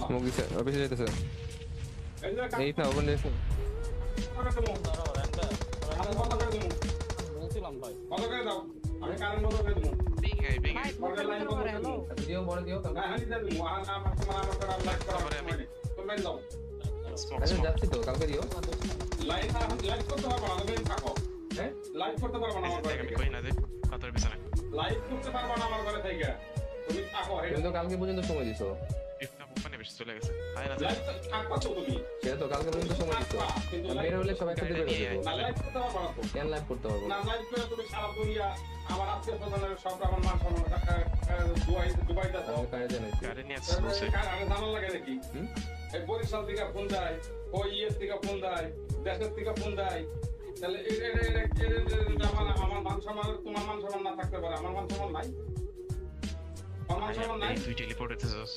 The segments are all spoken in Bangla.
স্মোক দিছে অফিসে যেতেছে এই না ওপেন কত দেবো বলছিলাম ভাই কত করে দাও আমি কারেন্ট বন্ধ করে দেবো. যাচ্ছি তো কালকে দিও করতে লাইট করতে পারব না আমার ঘরে আমি কই না দেখ পাথরের পিছনে। লাইভ করতে পারব না আমার ঘরে থেকে। তুমি থাকো তুমি তো কালকে পর্যন্ত সময় দিছো। ইফনা মানে বেশি চলে গেছে। আয় না থাকবা তো তুমি। সেটা তো কালকে পর্যন্ত সময় দিছো। বের হলে সবাই একসাথে বের হয়ে না লাইট করতে পারব না তো। কেন লাইভ করতে পারব? না লাইভ করে তুমি সারা দুনিয়া আমার আত্মীয় স্বজনের সব আমার মান সম্মান গাড়ি নিয়ে বসে কার লাগে নাকি বরিশাল থেকে ফোন দেয় ও ইএস থেকে ফোন দেয় দেশের থেকে ফোন দেয় তাহলে এ- এ- এ- এ- এ- এ- এ- আমার আমার মান সম্মান তোমার মান সম্মান না থাকতে পারে আমার মান সম্মান নাই আমার মান সম্মান নাই তুই টেলিপোর্ট হতে যাস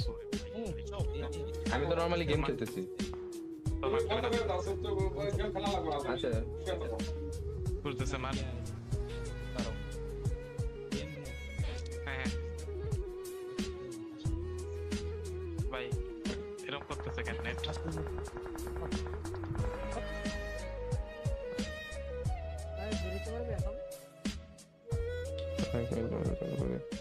হুম, সব, এই, এই, এই। আমি তো নরমালি গেম খেলতেছি আচ্ছা শুয়ে থাকো। ভাই। এরকম করতেছে কেন নেট পারবে এখন?